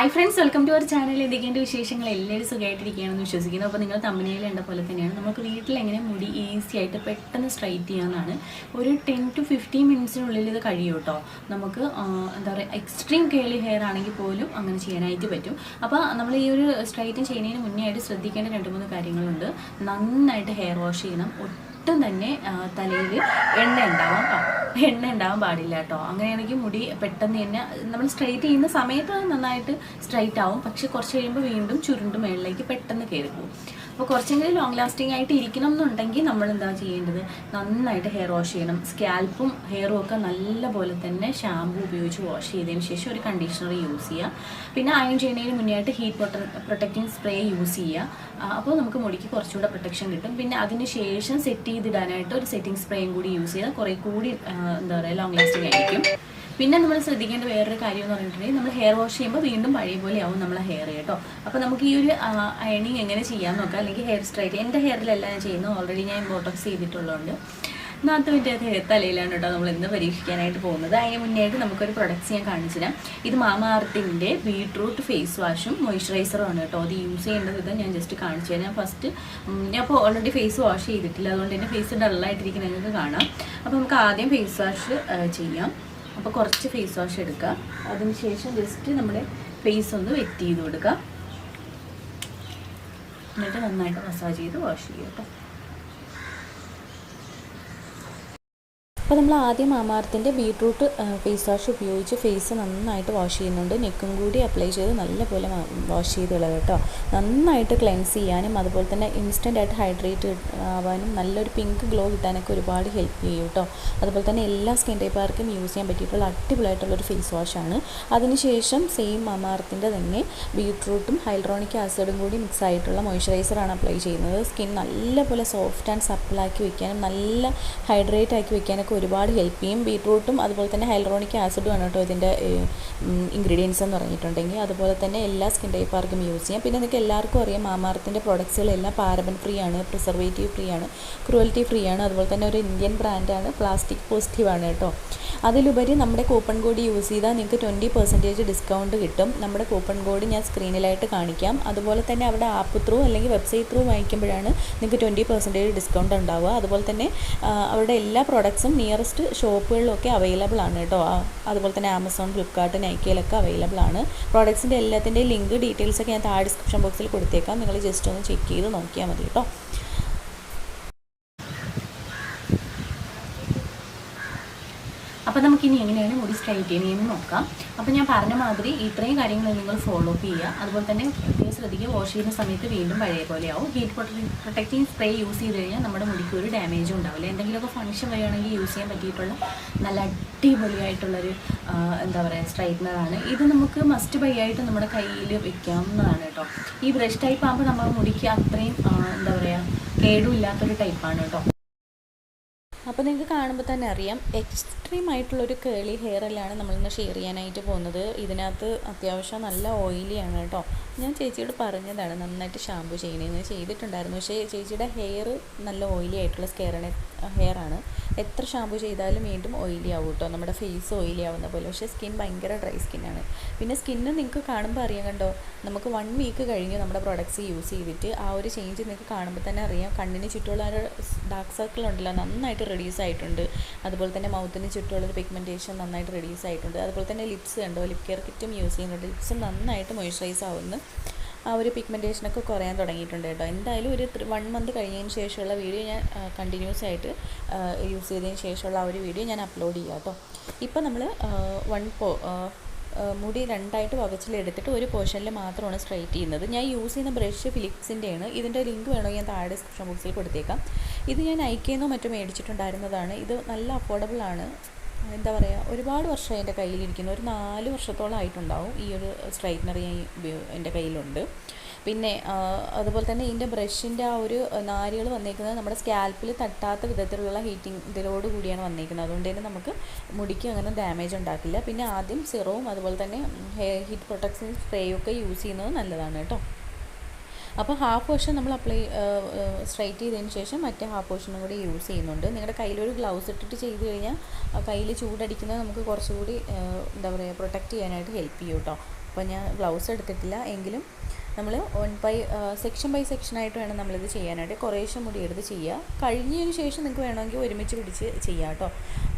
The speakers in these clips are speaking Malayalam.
Hi friends welcome to our channel എന്തൊക്കെയാണ് വിശേഷങ്ങൾ? എല്ലാവരും സുഖമായിട്ടിരിക്കുകയാണെന്ന് വിശ്വസിക്കുന്നു. അപ്പോൾ നിങ്ങൾ തമ്മിൽ ഉണ്ട പോലെ തന്നെയാണ്. നമുക്ക് വീട്ടിൽ എങ്ങനെ മുടി ഈസി ആയിട്ട് പെട്ടെന്ന് സ്ട്രൈറ്റ് ചെയ്യാമെന്നാണ് ഒരു ടെൻ ടു ഫിഫ്റ്റീൻ മിനിറ്റ്സിനുള്ളിൽ ഇത് കഴിയും കേട്ടോ. നമുക്ക് എന്താ പറയുക എക്സ്ട്രീം കേളി ഹെയർ ആണെങ്കിൽ പോലും അങ്ങനെ ചെയ്യാനായിട്ട് പറ്റും. അപ്പോൾ നമ്മൾ ഈ ഒരു സ്ട്രൈറ്റിങ് ചെയ്യുന്നതിന് മുന്നേ ആയിട്ട് ശ്രദ്ധിക്കേണ്ട രണ്ട് മൂന്ന് കാര്യങ്ങളുണ്ട്. നന്നായിട്ട് ഹെയർ വാഷ് ചെയ്യണം. ഒട്ടും തന്നെ തലയിൽ എണ്ണ ഉണ്ടാവാം പാ എണ്ണ ഉണ്ടാവാൻ പാടില്ല കേട്ടോ. അങ്ങനെയാണെങ്കിൽ മുടി പെട്ടെന്ന് തന്നെ നമ്മൾ സ്ട്രൈറ്റ് ചെയ്യുന്ന സമയത്ത് നന്നായിട്ട് സ്ട്രൈറ്റ് ആവും. പക്ഷെ കുറച്ച് കഴിയുമ്പോൾ വീണ്ടും ചുരുണ്ട് മേളിലേക്ക് പെട്ടെന്ന് കയറി പോകും. അപ്പോൾ കുറച്ചെങ്കിലും ലോങ് ലാസ്റ്റിംഗ് ആയിട്ട് ഇരിക്കണം എന്നുണ്ടെങ്കിൽ നമ്മൾ എന്താ ചെയ്യേണ്ടത്? നന്നായിട്ട് ഹെയർ വാഷ് ചെയ്യണം. സ്കാൽപ്പും ഹെയറും ഒക്കെ നല്ല പോലെ തന്നെ ഷാമ്പു ഉപയോഗിച്ച് വാഷ് ചെയ്തതിന് ശേഷം ഒരു കണ്ടീഷണർ യൂസ് ചെയ്യുക. പിന്നെ അയൺ ചെയ്യുന്നതിന് മുന്നേ ആയിട്ട് ഹീറ്റ് പ്രൊട്ടക്റ്റിംഗ് സ്പ്രേ യൂസ് ചെയ്യുക. അപ്പോൾ നമുക്ക് മുടിക്ക് കുറച്ചുകൂടെ പ്രൊട്ടക്ഷൻ കിട്ടും. പിന്നെ അതിന് ശേഷം സെറ്റ് ചെയ്തിടാനായിട്ട് ഒരു സെറ്റിംഗ് സ്പ്രേയും കൂടി യൂസ് ചെയ്താൽ കുറേ കൂടി എന്താ പറയുക ലോങ് ലാസ്റ്റിംഗ് ആയിരിക്കും. പിന്നെ നമ്മൾ ശ്രദ്ധിക്കേണ്ട വേറൊരു കാര്യം എന്ന് പറഞ്ഞിട്ടുണ്ടെങ്കിൽ നമ്മൾ ഹെയർ വാഷ് ചെയ്യുമ്പോൾ വീണ്ടും പഴയ പോലെ ആവും നമ്മളെ ഹെയർ കേട്ടോ. അപ്പോൾ നമുക്ക് ഈ ഒരു അയണിങ് എങ്ങനെ ചെയ്യാൻ നോക്കാം. അല്ലെങ്കിൽ ഹെയർ സ്ട്രൈറ്റ് എന്റെ ഹെയറിലെല്ലാം ഞാൻ ചെയ്യുന്നത്. ഓൾറെഡി ഞാൻ ബോട്ടോക്സ് ചെയ്തിട്ടുള്ളതുകൊണ്ട് നാത്തുവിന്റെ ഹെയർ തലയിലാണ് കേട്ടോ നമ്മൾ ഇന്ന് പരീക്ഷിക്കാനായിട്ട് പോകുന്നത്. അതിന് മുന്നേ ആയിട്ട് നമുക്കൊരു പ്രൊഡക്ട്സ് ഞാൻ കാണിച്ചു തരാം. ഇത് മാമാർത്തിന്റെ ബീട്രൂട്ട് ഫേസ് വാഷും മോയ്സ്ചറൈസറും ആണ് കേട്ടോ. അത് യൂസ് ചെയ്യേണ്ട വിധം ഞാൻ ജസ്റ്റ് കാണിച്ചു തരാം. ഫസ്റ്റ് ഞാൻ ഇപ്പോൾ ഓൾറെഡി ഫേസ് വാഷ് ചെയ്തിട്ടില്ല. അതുകൊണ്ട് തന്നെ ഫേസ് ഡള്ളായിട്ടിരിക്കുന്ന നിങ്ങൾക്ക് കാണാം. അപ്പോൾ നമുക്ക് ആദ്യം ഫേസ് വാഷ് ചെയ്യാം. അപ്പോൾ കുറച്ച് ഫേസ് വാഷ് എടുക്കുക അതിനുശേഷം ജസ്റ്റ് നമ്മുടെ ഫേസ് ഒന്ന് വെറ്റ് ചെയ്ത് കൊടുക്കുക എന്നിട്ട് നന്നായിട്ട് മസാജ് ചെയ്ത് വാഷ് ചെയ്യുക കേട്ടോ. അപ്പോൾ നമ്മൾ ആദ്യം മാമാർത്തിന്റെ ബീട്രൂട്ട് ഫേസ് വാഷ് ഉപയോഗിച്ച് ഫേസ് നന്നായിട്ട് വാഷ് ചെയ്യുന്നുണ്ട്. നെക്കും കൂടി അപ്ലൈ ചെയ്ത് നല്ലപോലെ വാഷ് ചെയ്ത് കളയുക കേട്ടോ. നന്നായിട്ട് ക്ലെൻസ് ചെയ്യാനും അതുപോലെ തന്നെ ഇൻസ്റ്റന്റ് ആയിട്ട് ഹൈഡ്രേറ്റ് ആവാനും നല്ലൊരു പിങ്ക് ഗ്ലോ കിട്ടാനൊക്കെ ഒരുപാട് ഹെൽപ്പ് ചെയ്യും കേട്ടോ. അതുപോലെ തന്നെ എല്ലാ സ്കിൻ ടൈപ്പുകാർക്കും യൂസ് ചെയ്യാൻ പറ്റിയിട്ടുള്ള അടിപൊളിയായിട്ടുള്ളൊരു ഫേസ് വാഷാണ് അതിനുശേഷം സെയിം മാമാർത്തിന്റെ തന്നെ ബീട്രൂട്ടും ഹൈഡ്രോണിക് ആസിഡും കൂടി മിക്സ് ആയിട്ടുള്ള മോയ്സ്ചറൈസറാണ് അപ്ലൈ ചെയ്യുന്നത്. സ്കിൻ നല്ലപോലെ സോഫ്റ്റ് ആൻഡ് സപ്പിളാക്കി വയ്ക്കാനും നല്ല ഹൈഡ്രേറ്റ് ആക്കി വെക്കാനൊക്കെ ഒരുപാട് ഹെൽപ്പ് ചെയ്യും. ബീട്രൂട്ടും അതുപോലെ തന്നെ ഹൈലറോണിക് ആസിഡും ആണ് കേട്ടോ ഇതിന്റെ ഇൻഗ്രീഡിയൻസ് എന്ന് പറഞ്ഞിട്ടുണ്ടെങ്കിൽ. അതുപോലെ തന്നെ എല്ലാ സ്കിൻ ടൈപ്പാർക്കും യൂസ് ചെയ്യാം. പിന്നെ നിങ്ങൾക്ക് എല്ലാവർക്കും അറിയാം മാമാർത്തിന്റെ പ്രൊഡക്ട്സുകളെല്ലാം പാരബൻ ഫ്രീ ആണ് പ്രിസർവേറ്റീവ് ഫ്രീ ആണ് ക്രൂവൽറ്റി ഫ്രീ ആണ്. അതുപോലെ തന്നെ ഒരു ഇന്ത്യൻ ബ്രാൻഡാണ് പ്ലാസ്റ്റിക് പോസിറ്റീവ് ആണ് കേട്ടോ. അതിലുപരി നമ്മുടെ കൂപ്പൺ കോഡ് യൂസ് ചെയ്താൽ നിങ്ങൾക്ക് ട്വന്റി പെർസെന്റേജ് ഡിസ്കൗണ്ട് കിട്ടും. നമ്മുടെ കൂപ്പൺ കോഡ് ഞാൻ സ്ക്രീനിലായിട്ട് കാണിക്കാം. അതുപോലെ തന്നെ അവിടെ ആപ്പ് ത്രൂ അല്ലെങ്കിൽ വെബ്സൈറ്റ് ത്രൂ വാങ്ങിക്കുമ്പോഴാണ് നിങ്ങൾക്ക് ട്വന്റി പെർസെന്റേജ് ഡിസ്കൗണ്ട് ഉണ്ടാവുക. അതുപോലെ തന്നെ അവരുടെ എല്ലാ പ്രോഡക്ട്സും നിയറസ്റ്റ് ഷോപ്പുകളിലൊക്കെ അവൈലബിൾ ആണ് കേട്ടോ. അതുപോലെ തന്നെ ആമസോൺ ഫ്ലിപ്കാർട്ട് നൈക്കയിലൊക്കെ അവൈലബിൾ ആണ്. പ്രോഡക്ട്സിന്റെ എല്ലാത്തിന്റെയും ലിങ്ക് ഡീറ്റെയിൽസൊക്കെ ഞാൻ താഴെ ഡിസ്ക്രിപ്ഷൻ ബോക്സിൽ കൊടുത്തേക്കാം. നിങ്ങൾ ജസ്റ്റ് ഒന്ന് ചെക്ക് ചെയ്ത് നോക്കിയാൽ മതി കേട്ടോ. അപ്പോൾ നമുക്കിനി എങ്ങനെയാണ് മുടി സ്ട്രൈറ്റ് ചെയ്യുന്നതെന്ന് നോക്കാം. അപ്പോൾ ഞാൻ പറഞ്ഞ മാതിരി ഇത്രയും കാര്യങ്ങൾ നിങ്ങൾ ഫോളോ അപ്പ് ചെയ്യുക. അതുപോലെ തന്നെ പ്രത്യേകം ശ്രദ്ധിക്കുക. വാഷ് ചെയ്യുന്ന സമയത്ത് വീണ്ടും പഴയ പോലെയാവും ഹീറ്റ് പ്രൊട്ടക്റ്റിംഗ് സ്പ്രേ യൂസ് ചെയ്ത് കഴിഞ്ഞാൽ നമ്മുടെ മുടിക്ക് ഒരു ഡാമേജും ഉണ്ടാവില്ല. എന്തെങ്കിലുമൊക്കെ ഫംഗ്ഷൻ വരികയാണെങ്കിൽ യൂസ് ചെയ്യാൻ പറ്റിയിട്ടുള്ള നല്ല അടിപൊളിയായിട്ടുള്ളൊരു എന്താ പറയുക സ്ട്രൈറ്റ്നറാണ് ഇത് നമുക്ക് മസ്റ്റ് ബൈ ആയിട്ട് നമ്മുടെ കയ്യിൽ വെക്കാവുന്നതാണ് കേട്ടോ. ഈ ബ്രഷ് ടൈപ്പ് ആകുമ്പോൾ നമ്മുടെ മുടിക്ക് അത്രയും എന്താ പറയുക കേടുമില്ലാത്തൊരു ടൈപ്പാണ് കേട്ടോ. അപ്പോൾ നിങ്ങൾക്ക് കാണുമ്പോൾ തന്നെ അറിയാം എക്സ്ട്രീം ആയിട്ടുള്ളൊരു കേളി ഹെയർ നമ്മൾ നമ്മളിന്ന് ഷെയർ ചെയ്യാനായിട്ട് പോകുന്നത്. ഇതിനകത്ത് അത്യാവശ്യം നല്ല ഓയിലിയാണ് കേട്ടോ. ഞാൻ ചേച്ചിയോട് പറഞ്ഞതാണ് നന്നായിട്ട് ഷാമ്പു ചെയ്യണമെന്ന് ചെയ്തിട്ടുണ്ടായിരുന്നു. പക്ഷേ ചേച്ചിയുടെ ഹെയർ നല്ല ഓയിലി ആയിട്ടുള്ള സ്കെയറാണ് ഹെയറാണ് എത്ര ഷാമ്പു ചെയ്താലും വീണ്ടും ഓയിലി ആവും കേട്ടോ. നമ്മുടെ ഫേസ് ഓയിലി ആവുന്ന പോലെ. പക്ഷേ സ്കിൻ ഭയങ്കര ഡ്രൈ സ്കിന്നാണ് പിന്നെ സ്കിന്ന് നിങ്ങൾക്ക് കാണുമ്പോൾ അറിയാം കണ്ടോ? നമുക്ക് വൺ വീക്ക് കഴിഞ്ഞ് നമ്മുടെ പ്രൊഡക്ട്സ് യൂസ് ചെയ്തിട്ട് ആ ഒരു ചേഞ്ച് നിങ്ങൾക്ക് കാണുമ്പോൾ തന്നെ അറിയാം. കണ്ണിന് ചുറ്റുമുള്ള ഡാർക്ക് സർക്കിൾ ഉണ്ടല്ലോ. നന്നായിട്ട് റെഡ്യൂസ് ആയിട്ടുണ്ട് അതുപോലെ തന്നെ മൗത്തിന് ചുറ്റുമുള്ളൊരു പിഗ്മെന്റേഷൻ നന്നായിട്ട് റിഡ്യൂസ് ആയിട്ടുണ്ട് അതുപോലെ തന്നെ ലിപ്സ് കണ്ടോ? ലിപ് കെയർ കിറ്റും യൂസ് ചെയ്യുന്നുണ്ട്. ലിപ്സും നന്നായിട്ട് മോയ്സ്ചറൈസ് ആവുന്നു. ആ ഒരു പിഗ്മെന്റേഷനൊക്കെ കുറയാൻ തുടങ്ങിയിട്ടുണ്ട് കേട്ടോ. എന്തായാലും ഒരു വൺ മന്ത് കഴിഞ്ഞതിന് ശേഷമുള്ള വീഡിയോ ഞാൻ കണ്ടിന്യൂസ് ആയിട്ട് യൂസ് ചെയ്തതിന് ശേഷമുള്ള ആ ഒരു വീഡിയോ ഞാൻ അപ്ലോഡ് ചെയ്യാം കേട്ടോ. ഇപ്പോൾ നമ്മൾ വൺ പോ മുടി രണ്ടായിട്ട് വകച്ചിലെടുത്തിട്ട് ഒരു പോർഷനിൽ മാത്രമാണ് സ്ട്രൈറ്റ് ചെയ്യുന്നത്. ഞാൻ യൂസ് ചെയ്യുന്ന ബ്രഷ് ഫിലിപ്സിന്റെയാണ് ഇതിന്റെ ലിങ്ക് വേണമെങ്കിൽ ഞാൻ താഴെ ഡിസ്ക്രിപ്ഷൻ ബോക്സിൽ കൊടുത്തേക്കാം. ഇത് ഞാൻ ഐക്കേന്നോ മറ്റോ മേടിച്ചിട്ടുണ്ടായിരുന്നതാണ്. ഇത് നല്ല അഫോർഡബിൾ ആണ്. എന്താ പറയുക ഒരുപാട് വർഷം എന്റെ കയ്യിലിരിക്കുന്നു. ഒരു നാല് വർഷത്തോളം ആയിട്ടുണ്ടാവും ഈ ഒരു സ്ട്രൈറ്റ്നർ ഞാൻ എന്റെ കയ്യിലുണ്ട്. പിന്നെ അതുപോലെ തന്നെ ഇതിന്റെ ബ്രഷിന്റെ ആ ഒരു നാരുകൾ വന്നേക്കുന്നത് നമ്മുടെ സ്കാൽപ്പിൽ തട്ടാത്ത വിധത്തിലുള്ള ഹീറ്റിംഗ് ഇതിലോട് കൂടിയാണ് വന്നേക്കുന്നത്. അതുകൊണ്ട് തന്നെ നമുക്ക് മുടിക്ക് അങ്ങനെ ഡാമേജ് ഉണ്ടാക്കില്ല. പിന്നെ ആദ്യം സിറവും അതുപോലെ തന്നെ ഹെയർ ഹീറ്റ് പ്രൊട്ടക്ഷൻ സ്പ്രേയൊക്കെ യൂസ് ചെയ്യുന്നത് നല്ലതാണ് കേട്ടോ. അപ്പോൾ ഹാഫ് പോർഷൻ നമ്മൾ അപ്ലൈ സ്ട്രൈറ്റ് ചെയ്തതിന് ശേഷം മറ്റേ ഹാഫ് പോർഷനും കൂടി യൂസ് ചെയ്യുന്നുണ്ട്. നിങ്ങളുടെ കയ്യിലൊരു ഗ്ലൗസ് ഇട്ടിട്ട് ചെയ്ത് കഴിഞ്ഞാൽ കയ്യിൽ ചൂടടിക്കുന്നത് നമുക്ക് കുറച്ചുകൂടി എന്താ പറയുക പ്രൊട്ടക്റ്റ് ചെയ്യാനായിട്ട് ഹെൽപ്പ് ചെയ്യും കേട്ടോ. അപ്പോൾ ഞാൻ ഗ്ലൗസ് എടുത്തിട്ടില്ല. എങ്കിലും നമ്മൾ one by section by section ആയിട്ട് വേണം നമ്മളിത് ചെയ്യാനായിട്ട്. കുറേശ്ശെ മുടി എടുത്ത് ചെയ്യുക കഴിഞ്ഞതിന് ശേഷം നിങ്ങൾക്ക് വേണമെങ്കിൽ ഒരുമിച്ച് പിടിച്ച് ചെയ്യാം കേട്ടോ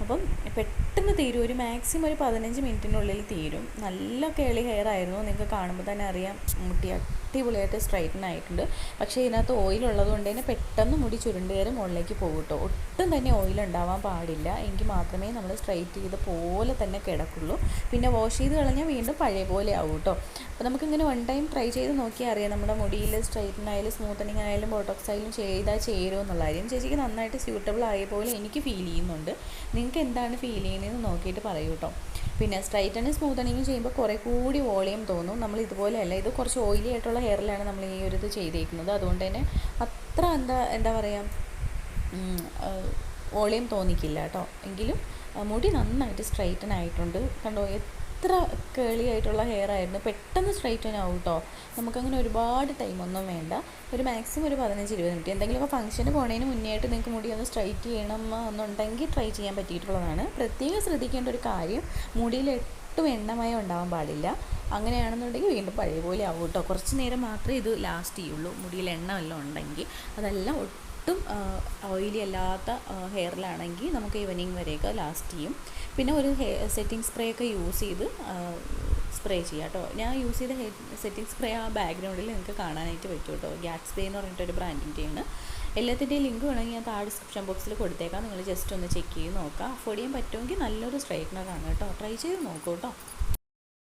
അപ്പം പെട്ടെന്ന് തീരും. ഒരു മാക്സിമം ഒരു പതിനഞ്ച് മിനിറ്റിനുള്ളിൽ തീരും. നല്ല കേളി ഹെയർ ആയിരുന്നു. നിങ്ങൾക്ക് കാണുമ്പോൾ തന്നെ അറിയാം മുട്ടി അടിപൊളിയായിട്ട് സ്ട്രൈറ്റൻ ആയിട്ടുണ്ട്. പക്ഷേ ഇതിനകത്ത് ഓയിൽ ഉള്ളതുകൊണ്ട് തന്നെ പെട്ടെന്ന് മുടി ചുരുണ്ടേരം മുകളിലേക്ക് പോകും കേട്ടോ ഒട്ടും തന്നെ ഓയിൽ ഉണ്ടാവാൻ പാടില്ല. എങ്കിൽ മാത്രമേ നമ്മൾ സ്ട്രൈറ്റ് ചെയ്ത പോലെ തന്നെ കിടക്കുള്ളൂ. പിന്നെ വാഷ് ചെയ്ത് കളഞ്ഞാൽ വീണ്ടും പഴയ പോലെ ആവും കേട്ടോ അപ്പോൾ നമുക്കിങ്ങനെ വൺ ടൈം ട്രൈ ചെയ്ത് നോക്കിയാൽ അറിയാം. നമ്മുടെ മുടിയിൽ സ്ട്രൈറ്റൻ ആയാലും സ്മൂത്തനിങ് ആയാലും ബോട്ടോക്സ് ആയാലും ചെയ്താൽ ചേരുമെന്നുള്ള കാര്യം. ചേച്ചിക്ക് നന്നായിട്ട് സ്യൂട്ടബിൾ ആയ പോലെ എനിക്ക് ഫീൽ ചെയ്യുന്നുണ്ട്. നിങ്ങൾക്ക് എന്താണ് ഫീൽ ചെയ്യുന്നതെന്ന് നോക്കിയിട്ട് പറയൂ കേട്ടോ പിന്നെ സ്ട്രൈറ്റനും സ്മൂത്തനിങ്ങും ചെയ്യുമ്പോൾ കുറേ കൂടി വോളിയം തോന്നും. നമ്മൾ ഇതുപോലെയല്ല ഇത് കുറച്ച് ഓയിലി ആയിട്ടുള്ള ഹെയറിലാണ് നമ്മൾ ഈ ഒരു ഇത് ചെയ്തേക്കുന്നത്. അതുകൊണ്ട് തന്നെ അത്ര എന്താ എന്താ പറയുക വോളിയം തോന്നിക്കില്ല കേട്ടോ എങ്കിലും മുടി നന്നായിട്ട് സ്ട്രൈറ്റൻ ആയിട്ടുണ്ട്. കണ്ടോ എത്ര കേളി ആയിട്ടുള്ള ഹെയർ ആയിരുന്നു. പെട്ടെന്ന് സ്ട്രൈറ്റൻ ആവും കേട്ടോ നമുക്കങ്ങനെ ഒരുപാട് ടൈമൊന്നും വേണ്ട. ഒരു മാക്സിമം ഒരു പതിനഞ്ച് ഇരുപത് മിനിറ്റ് എന്തെങ്കിലുമൊക്കെ ഫംഗ്ഷന് പോണതിന് മുന്നേ ആയിട്ട് നിങ്ങൾക്ക് മുടി ഒന്ന് സ്ട്രൈറ്റ് ചെയ്യണം എന്നുണ്ടെങ്കിൽ ട്രൈ ചെയ്യാൻ പറ്റിയിട്ടുള്ളതാണ്. പ്രത്യേകം ശ്രദ്ധിക്കേണ്ട ഒരു കാര്യം മുടിയിൽ ഒട്ടും എണ്ണമയം ഉണ്ടാവാൻ പാടില്ല. അങ്ങനെയാണെന്നുണ്ടെങ്കിൽ വീണ്ടും പഴയ പോലെ ആവും കേട്ടോ കുറച്ച് നേരം മാത്രമേ ഇത് ലാസ്റ്റ് ചെയ്യുള്ളൂ. മുടിയിൽ എണ്ണ വല്ലതും ഉണ്ടെങ്കിൽ. അതെല്ലാം ഒട്ടും ഓയിലി അല്ലാത്ത ഹെയറിലാണെങ്കിൽ നമുക്ക് ഈവനിങ് വരെയൊക്കെ ലാസ്റ്റ് ചെയ്യും. പിന്നെ ഒരു സെറ്റിംഗ് സ്പ്രേ ഒക്കെ യൂസ് ചെയ്ത് സ്പ്രേ ചെയ്യാം കേട്ടോ ഞാൻ യൂസ് ചെയ്ത സെറ്റിംഗ് സ്പ്രേ ആ ബാക്ക്ഗ്രൗണ്ടിൽ നിങ്ങൾക്ക് കാണാനായിട്ട് പറ്റും കേട്ടോ ഗ്യാറ്റ്സ്പേ എന്ന് പറഞ്ഞിട്ടൊരു ബ്രാൻഡിന്റെയാണ് എല്ലാത്തിന്റെയും ലിങ്ക് വേണമെങ്കിൽ ഞാൻ താഴെ ഡിസ്ക്രിപ്ഷൻ ബോക്സിൽ കൊടുത്തേക്കാം. നിങ്ങൾ ജസ്റ്റ് ഒന്ന് ചെക്ക് ചെയ്ത് നോക്കാം. അഫോർഡ് ചെയ്യാൻ പറ്റുമെങ്കിൽ നല്ലൊരു സ്ട്രൈറ്റ്നറാണ് കേട്ടോ ട്രൈ ചെയ്ത് നോക്കൂ കേട്ടോ